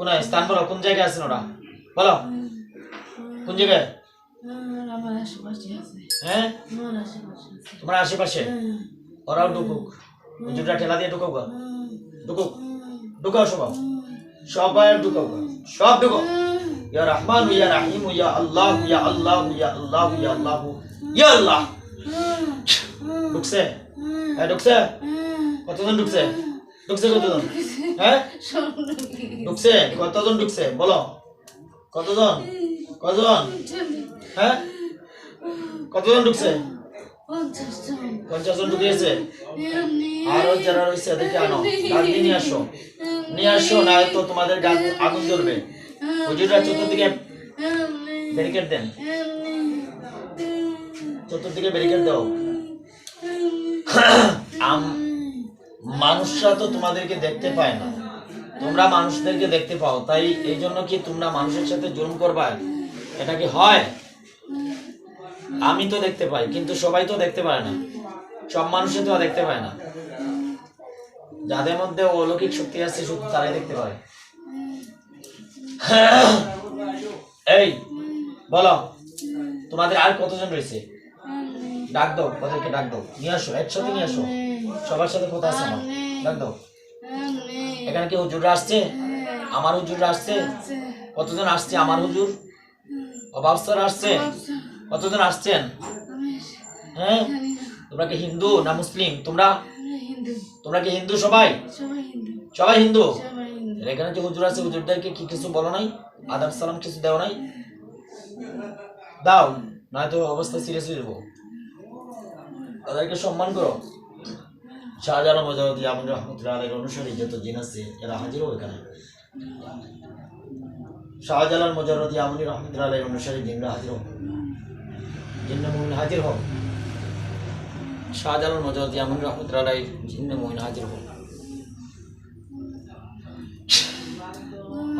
কোন স্থান বলো কোন জায়গায় আছেন ওরা? বলো। কোন জায়গায়? হ্যাঁ? তোমার আশেপাশে? ওরাও ঢুকুক। হুজুররা ঠেলা দিয়ে ঢুকাও গা। ঢুকুক। ঢুকাও সবাই সবাই ঢুকাও গা। সব ঢুকাও। ইয়া রহমান ইয়া রাহিম ইয়া আল্লাহ ইয়া আল্লাহ ইয়া আল্লাহ ইয়া আল্লাহ ইয়া আল্লাহ। ঢুকছে? হ্যাঁ ঢুকছে? কতজন ঢুকছে? ঢুকছে কতজন? হ্যাঁ? ঢুকছে? কতজন ঢুকছে? বলো। কতজন? কতজন হ্যাঁ? কতজন ঢুকছে? পঞ্চাশ জন আরও যারা রয়েছে, এদেরকে আনো। গাছ নিয়ে আসো। নিয়ে আসো না তো তোমাদের গাছ আগুন জ্বলবে হুজুররা চতুর্দিকে ব্যারিকেড দেন। চতুর্দিকে ব্যারিকেড দাও। আম- মানুষরা তো তোমাদেরকে দেখতে পায় না। তোমরা মানুষদেরকে দেখতে পাও, তাই এই জন্য কি তোমরা মানুষের সাথে জুলুম করবা? এটা কি হয়? আমি তো দেখতে পাই, কিন্তু সবাই তো দেখতে পায় না। সব মানুষে তো দেখতে পায় না। যাদের মধ্যে অলৌকিক শক্তি আছে, শুধু তারাই দেখতে পায়। এই, বলো, তোমাদের আর কতজন রয়েছে? ডাক দাও, ওদেরকে ডাক দাও। নিয়ে আসো, একসাথে নিয়ে আসো। সবার সাথে কথা আছে আমার। ডাক দাও। এখানে কি হুজুররা আসছে? আমার হুজুররা আসছে? কতজন আসছে আমার হুজুর? স্যার আসছে? কতজন আসছেন? হ্যাঁ? তোমরা কি হিন্দু না মুসলিম? তোমরা? তোমরা কি হিন্দু সবাই? সবাই হিন্দু। এখানে যে হুজুর আছে হুজুরদেরকে কি কিছু বলো নাই? আদাব সালাম কিছু দেও নাই? দাও নয়তো অবস্থা সিরিয়াস হয়ে যাব। তাদেরকে সম্মান করো। শাহজালাল মজারতি আমন রহমতুল্লাহ আলের অনুসারী যত জিন আছে এরা হাজির হোক এখানে শাহজালাল মজারতি আমনি রহমতুল্লাহ আলের অনুসারী জিনরা হাজির হোক জিন্ন মোমিন হাজির হোক শাহজালাল মজারতি আমনি রহমতুল্লাহ আলাই জিন্ন মোমিন হাজির হোক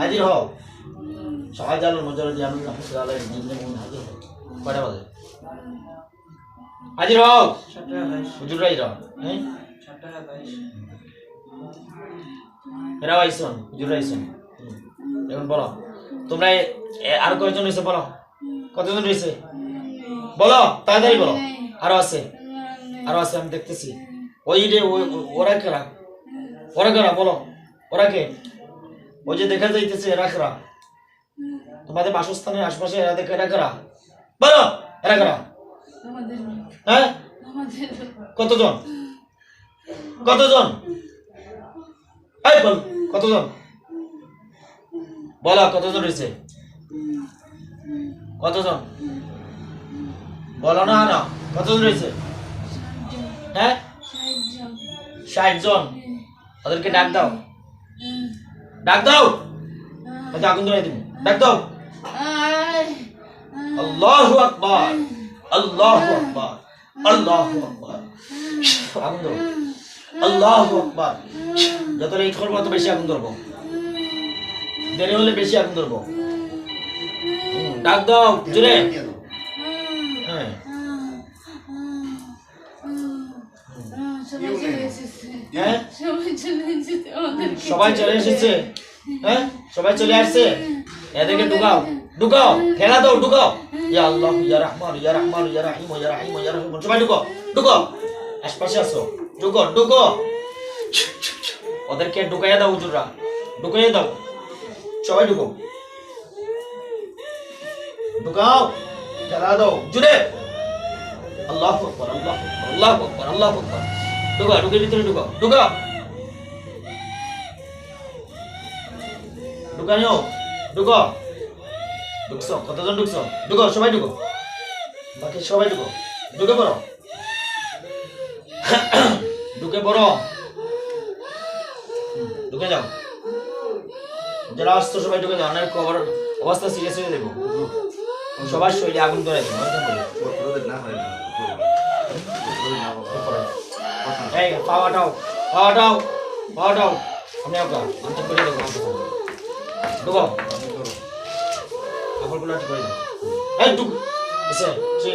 হাজির হও। শাহজালাল মজারতি আমনি রহমতুল্লাহ আলাই জিন্ন মোমিন হাজির হোক কয়টা বাজে? হাজির হও। হুজুরাই রাও হ্যাঁ? এরাও আইসন হুজুর আইসন। এখন বলো তোমরা আর কয়জন রয়েছে বলো? কতজন রয়েছে? বলো তাড়াতাড়ি বলো। আরও আছে আরও আছে আমি দেখতেছি। ওই রে ওরা কেরা? ওরা কেরা? বলো ওরা কে? ওই যে দেখা যাইতেছে এরা কেরা? তোমাদের বাসস্থানের আশপাশে এরা দেখে এরা কেরা? বলো এরা কেরা? হ্যাঁ? কতজন? কতজন? এই বল, কতজন? বলো কতজন রয়েছে? কতজন? বলো না না। কতজন রয়েছে? হ্যাঁ? ষাট জন। ওদেরকে ডাক দাও। ডাক দাও। হয়তো আগুন ধরে দিব। ডাক দাও। আল্লাহু আকবার। আল্লাহু আকবার। আল্লাহু আকবার। আগুন ধরো। আল্লাহু আকবার। যত লেট তত বেশি আগুন দেরি হলে বেশি আগুন ডাক দাও হ্যাঁ। সবাই চলে এসেছে হ্যাঁ? সবাই চলে এসেছে? হ্যাঁ? সবাই চলে আসছে? এদেরকে ঢুকাও। ঢুকাও ঠেলা দাও, ঢুকাও। ইয়া আল্লাহ, ইয়া রহমান ইয়া রহমান, ইয়া রাহিম ইয়া রাহিম, ইয়া রহিম। সবাই ঢুকো ঢুকো আশপাশে আসো। ঢুকো ঢুকো। ওদেরকে ঢুকাইয়া দাও হুজুররা। ঢুকাইয়া দাও। সবাই ঢুকো। ঢুকাও। ঠেলা দাও। জুড়ে আল্লাহ আকবার, আল্লাহ আল্লাহ আকবার আল্লাহ আকবার। ঢুকো ঢুকে ভিতরে ঢুকো ঢুকো ঢুকানিও ঢুকো। ঢুকছো, কতজন ঢুকছো? ঢুকো, সবাই ঢুকো। বাকি সবাই ঢুকো। ঢুকে পড়ো। ঢুকে পড়ো। ঢুকে যাও। যারা আসতো সবাই ঢুকে যাও খবর, অবস্থা সিরিয়াস হয়ে দেবো সবার শরীরে আগুন ধরে করে দাও। সে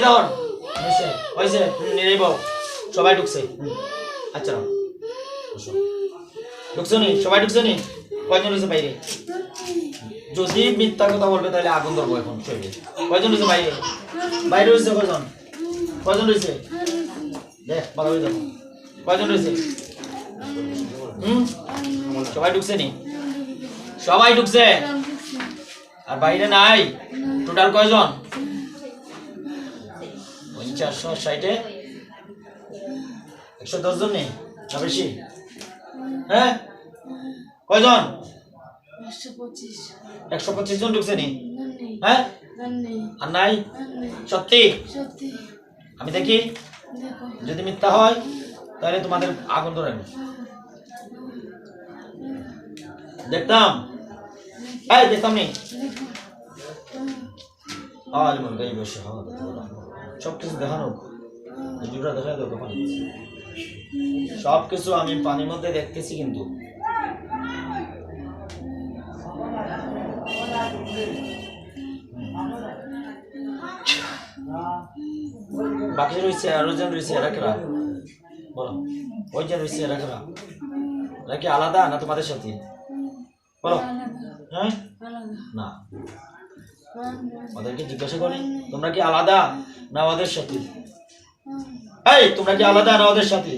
দাও। হয়েছে? ঢুকছে। আচ্ছা সবাই ঢুকছো কয়জন রয়েছে বাইরে? যদি মিথ্যা কথা বলবে, তাহলে আগুন ধরবো এখন, শরীরে। কয়জন রয়েছে বাইরে? বাইরে রয়েছে কয়জন? কয়জন রয়েছে? দেখ, ভালো হয়ে যাব। কয়জন রয়েছে? হুম? সবাই ঢুকছে নি? সবাই ঢুকছে? আর বাইরে নাই? টোটাল কয়জন? পঞ্চাশশো ষাটে? একশো দশ জন নেই? না বেশি? হ্যাঁ? কয়জন? একশো পঁচিশ জন ঢুকছে নি? হ্যাঁ? আর নাই? সত্যি? আমি দেখি। যদি মিথ্যা হয়, তাহলে তোমাদের আগুন ধরে দেখতাম? এই, দেখতাম নি? আলিমুল গাইব শাহাদাত ওয়া রাহমাত। সব কিছু দেখানো জুড়া দেখা দাও কখন সব কিছু আমি পানির মধ্যে দেখতেছি কিন্তু। বাকি রয়েছে, আরও জন রয়েছে, এরা বলো। ওই যে রয়েছে এরা কি আলাদা না তোমাদের সাথে? বলো। হ্যাঁ? না। ওদেরকে জিজ্ঞাসা করি, তোমরা কি আলাদা? না ওদের সাথে। এই, তোমরা কি আলাদা না ওদের সাথে?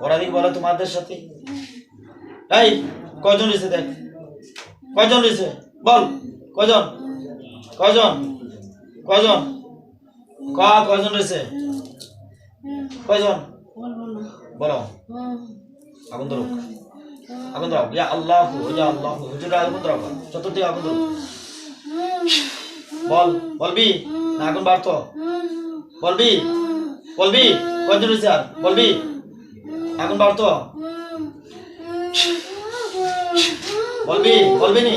ওরা দিক বলো তোমাদের সাথে। এই কয়জন রয়েছে দেখ। কয়জন রয়েছে? বল কয়জন কয়জন কয়জন ক কয়জন রয়েছে? কয়জন বলব না বলো। আগুন ধরুক আগুন ধরাও ইয়া আল্লাহ ইয়া আল্লাহ, হুজুর আগুন ধরাও চতুর্থী আগুন ধরুক বল, বলবি? না আগুন বাড়তো বলবি? বলবি? কয়জন রয়েছে আর? বলবি? আগুন বাড়তো বলবি? বলবি নি?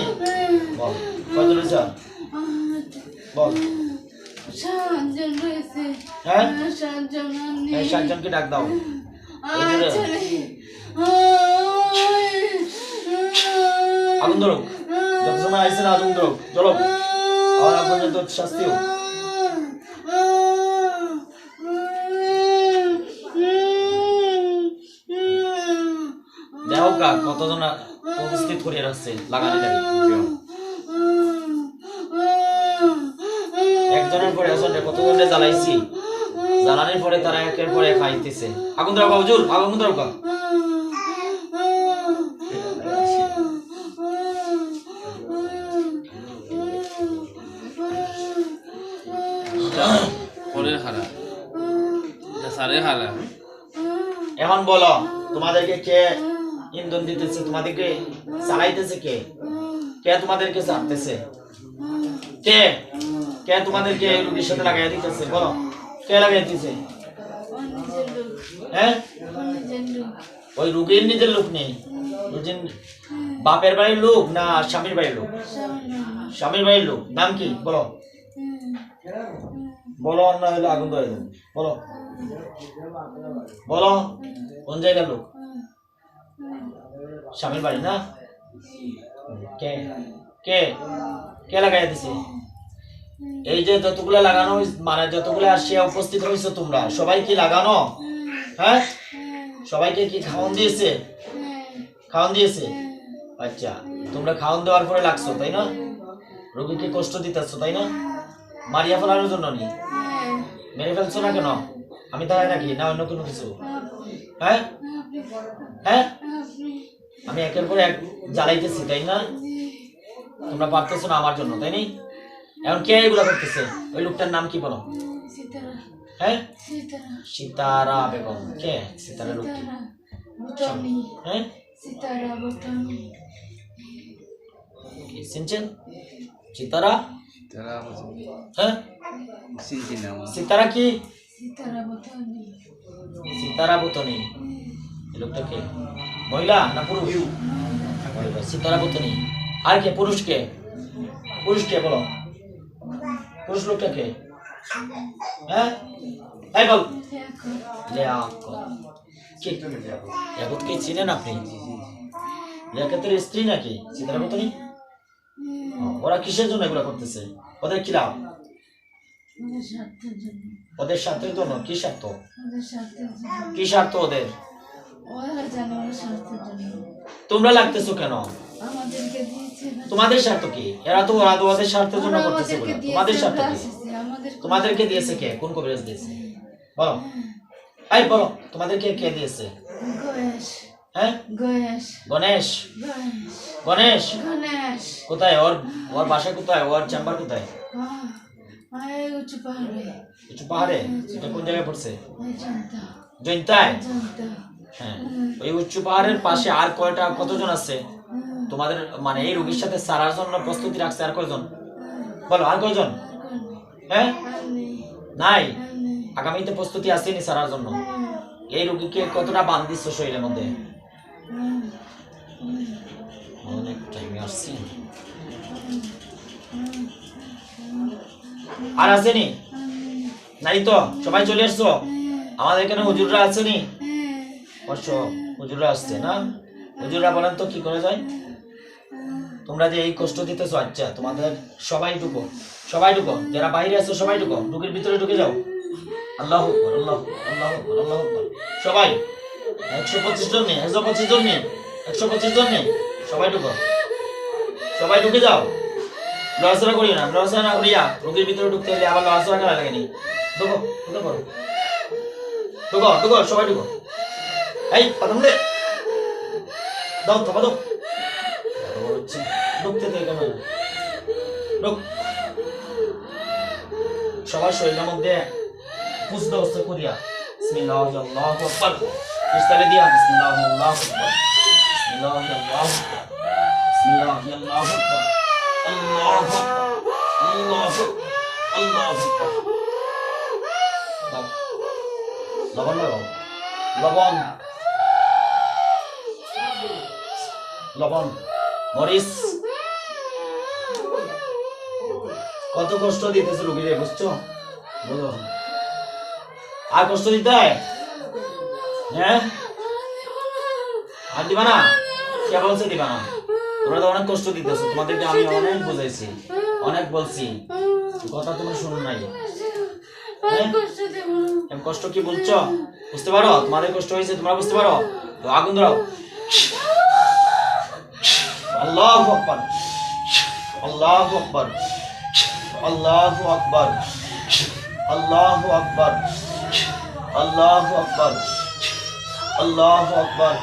বল, কয়জন রয়েছে বল। হ্যাঁ? এই সাতজনকে ডাক দাও। আগুন ধরুক। যত সময় আইসে না আগুন ধরুক। চলো। আবার পর্যন্ত শাস্তি দেখো কা কতজন উপস্থিত করে রাখছে একজনের পরে আসলে কতজনে জ্বালাইছি জ্বালানির পরে তারা একের পরে খাইতেছে আগুন ধরো হুজুর আগুন ধরো এখন বলো, তোমাদেরকে কে ইন্ধন দিতেছে? তোমাদেরকে চালাইতেছে কে? কে তোমাদেরকে চাপতেছে কে? কে তোমাদেরকে রুগীর সাথে লাগাই দিতেছে? বলো, কে লাগাই দিতেছে? হ্যাঁ? ওই রুগীর নিজের লোক নেই। বাপের বাড়ির লোক না স্বামীর বাড়ির লোক? স্বামীর বাড়ির লোক। নাম কি? বলো। বলো না হলে আগুন ধরে বলো। বলো, কোন জায়গার লোক? স্বামীর বাড়ি না? কে? কে? কে লাগাই দিছে? এই যে যতগুলো লাগানো মানে যতগুলো আসিয়া উপস্থিত হয়েছে তোমরা, সবাই কি লাগানো? হ্যাঁ? সবাইকে কি খাওয়ান দিয়েছে? খাওয়ান দিয়েছে? আচ্ছা তোমরা খাওয়ান দেওয়ার পরে লাগছো, তাই না? রোগীকে কষ্ট দিতেছো, তাই না? মারিয়া ফেলানোর জন্য নি? মেরে ফেলছো না কেন? আমি তাই নাকি? না অন্য কোনো কিছু? হ্যাঁ হ্যাঁ? আমি একের পর এক জ্বালাইতেছি তাই না? তোমরা পারতেছো না আমার জন্য তাই নি? এখন কে এগুলো করতেছে? ওই লোকটার নাম কি বলো? সীতারা। হ্যাঁ? সীতারা। সীতারা বেগম। কে? সীতারা লোকটি হ্যাঁ? সীতারা কি চিনছেন সীতারা? হ্যাঁ? সীতারা কি? সীতারা বতনী। লোকটা কে? মহিলা না পুরুষ? মহিলা, সীতারা বতনী। আর কে? পুরুষ কে? পুরুষ কে বলো? পুরুষ লোকটা কে? হ্যাঁ? এই বল। লিয়াকত। কি? চিনেন আপনি? স্ত্রী নাকি? সীতারা বতনী? ওরা কিসের জন্য এগুলো করতেছে? ওদের কি লাভ? ওদের স্বার্থের জন্য। কি স্বার্থ? কি স্বার্থ ওদের? তোমরা লাগতেছো কেন। তোমাদের স্বার্থ কি? এরা তো ওরা তোমাদের স্বার্থের জন্য করতেছে তোমাদের স্বার্থ কি? তোমাদেরকে দিয়েছে কে? কোন কবিরাজ দিয়েছে? বলো। এই বলো। তোমাদেরকে কে দিয়েছে? হ্যাঁ? গণেশ। গণেশ। গণেশ। কোথায়? ওর ওর বাসা কোথায়? ওর চেম্বার কোথায়? এই উঁচু পাহাড়ে এটা কোন জায়গায় পড়ছে জৈন্তায় হ্যাঁ ওই উচ্চ পাহাড়ের পাশে আর কয়টা কতজন আছে? তোমাদের মানে এই রোগীর সাথে সারার জন্য প্রস্তুতি রাখছে আর কয়জন? বলো আর কয়জন? হ্যাঁ? নাই? আগামীতে প্রস্তুতি আসেনি সারার জন্য? এই রোগীকে কতটা বান দিচ্ছ শরীরের মধ্যে? অনেক টাইমে আসছি। আর আসেনি নাই তো? সবাই চলে আসছো? আমাদের এখানে হুজুররা আসেনি অবশ্য হুজুররা আসছে না? হুজুররা বলেন তো কি করে যায়? তোমরা যে এই কষ্ট দিতেছো আচ্ছা তোমাদের সবাই ঢুকো সবাই ঢুকো, যারা বাইরে আছো সবাই ঢুকো, ঢুকের ভিতরে ঢুকে যাও। আল্লাহ আল্লাহ আল্লাহ আল্লাহ। সবাই, একশো পঁচিশ জন নেই, একশো পঁচিশ জন নেই, একশো পঁচিশ জন নেই, সবাই ঢুকো। সবাই ঢুকে যাও। লড়াচড়া করিও না লড়াচড়া না করিয়া রোগীর ভিতরে ঢুকতে হলে আবার লড়াচড়া করা লাগেনি ঢুকো, ঢুকে ঢুকো ঢুকো, সবাই ঢুকো। এই, প্রথম দে। দাও থাপা দাও। ঢুকতে তো কেন ঢুক। সবার শরীরের মধ্যে পুষ ব্যবস্থা করিয়া। বিসমিল্লাহ আল্লাহু আকবার ইস্তালে দিয়া বিসমিল্লাহ আল্লাহু আকবার বিসমিল্লাহ আল্লাহু আকবার বিসমিল্লাহ আল্লাহু আল্লাহু আল্লাহু আল্লাহু লবণ লবণ। লবণ। মরিচ। কত কষ্ট দিতেছে রুগীরে, বুঝছ? বলো। আর কষ্ট দিতে হ্যাঁ? আর দিবা না? কে বলছে দিবা না? তোমরা তো অনেক কষ্ট দিতেছো তোমাদেরকে আমি অনেক বুঝাইছি অনেক বলছি। কথা তুমি শুনো নাই। হ্যাঁ? কষ্ট কি বলছো? বুঝতে পারো? তোমাদের কষ্ট হয়েছে তোমরা বুঝতে পারো? তো আগুন ধরাও। আল্লাহু আকবার। আল্লাহু আকবার। আল্লাহু আকবার। আল্লাহু আকবার। আল্লাহু আকবার। আল্লাহু আকবার।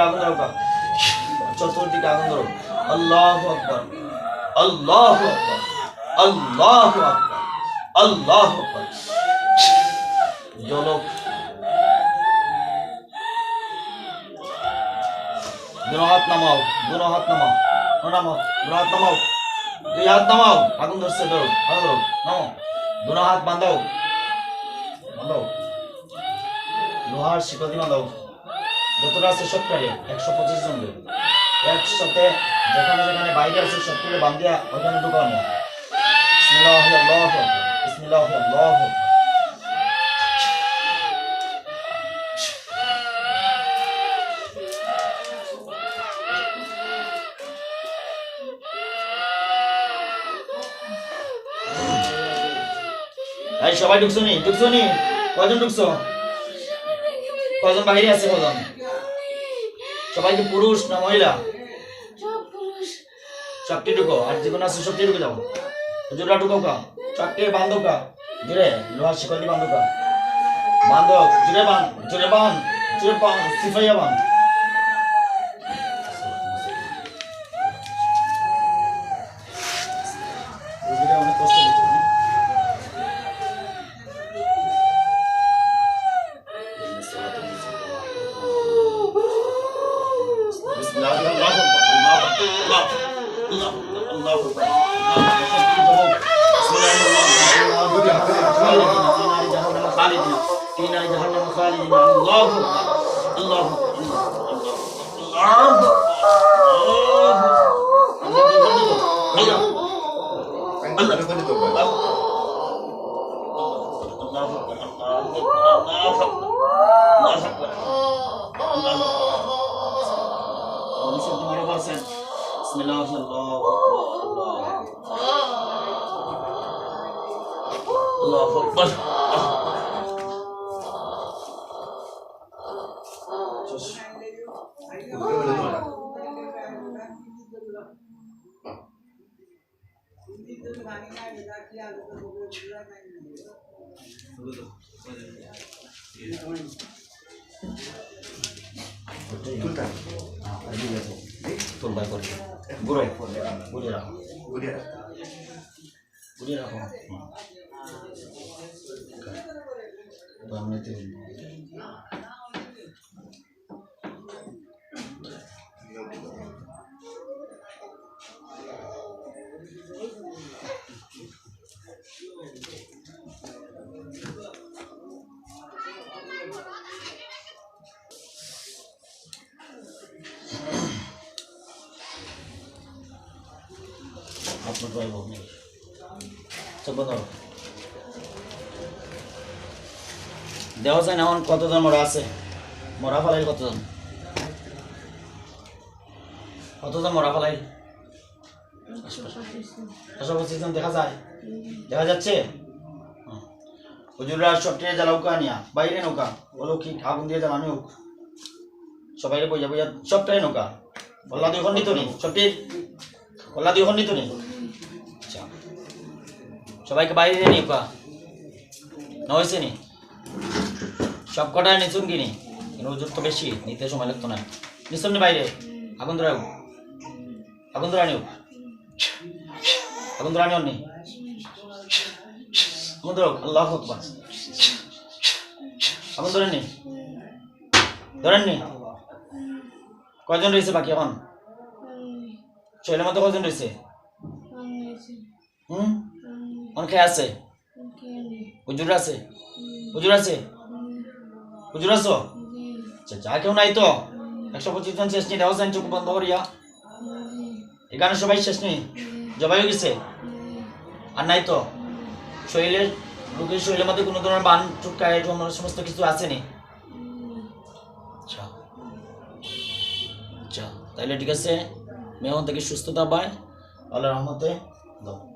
আগুন ধরো কা চতুর্দিকে আগুন ধরো আল্লাহু আকবার। আল্লাহু আকবার। আল্লাহু আকবার। আল্লাহু আকবার। হাত নামাও। দুনো হাত নামাও। নামাও। দুনো হাত নামাও। দুই হাত নামাও। আগুন ধরছে ধরো আগুন ধরো। নামাও। দুনো হাত বাঁধাও। বাঁধাও। লোহার শিকল দিয়ে বাঁধাও। যতটা আছে একশো পঁচিশ জন। একসাথে যেখানে যেখানে বাইরে আছে সবটারে বান্ধিয়া ওইখানে ঢুকাও না বিসমিল্লাহ আল্লাহু আকবার বিসমিল্লাহ আল্লাহু সবাই ঢুকছো নি? ঢুকছো নি? কজন ঢুকছো? কজন বাইরে আছে কজন সবাই কি পুরুষ না মহিলা? চারটে ঢুকো আর যে কোনো আছে সবটি ঢুকে যাও জোড়া ঢুকো কা চারটে বান্ধব কা জোরে লোহার শিকল দিয়ে বান্ধব কা বান্ধব জোরে বান জুড়ে বান জুড়ে বান সিফাইয়া বান। الله اكبر الله اكبر ভাই করে গুড়ো গুড়িয়ে রাখো গুড়িয়ে রাখো হুম। তো আমি এতে- আপনার ভাই বোন নেই চোখ বন্ধ করো। দেওয়া যায় না এখন কতজন মরা আছে? মরা ফেলাই কতজন? কতজন মরা ফেলাই জন দেখা যায়। দেখা যাচ্ছে। হুজুররা সবটাই জ্বালাউকা নিয়া, বাইরে নৌকা। বলো কি, আগুন দিয়ে জ্বালানি হোক। সবাই বইয়া বইয়া সবটাই নৌকা। কল্লা দুই খন্ডিত নেই সবটির কল্লা দুই খন্ডিত নেই সবাইকে বাইরে নিয়ে নৌকা না হয়েছে নি? সব কটায় নিচুন কিনি? হুজুর তো বেশি নিতে সময় লাগতো না। নিচুন নি বাইরে। আগুন ধরে আগুন ধরে আনিও আগুন ধরে আনিও নি। আগুন ধরো আল্লাহ আকবার। আগুন ধরেন নি? ধরেন নি? কয়জন রয়েছে বাকি এখন? শৈলের মতো কয়জন রয়েছে। হুম? অনেকে আছে? হুজুর আছে? হুজুর আছে? হুজুর আছো? আচ্ছা যা কেউ নাই তো? একশো পঁচিশ জন শেষ নেই দেওয়া চোখ বন্ধ করিয়া। এখানে সবাই শেষ নেই? জবাই হয়ে গেছে? আর নাই তো? শরীরের, লোকের শরীরের মধ্যে কোনো ধরনের বান, চুটকায় সমস্ত কিছু আসেনি আচ্ছা। আচ্ছা তাইলে ঠিক আছে। মেহমান থেকে সুস্থতা পায়। আল্লাহ রহমতে, দাও।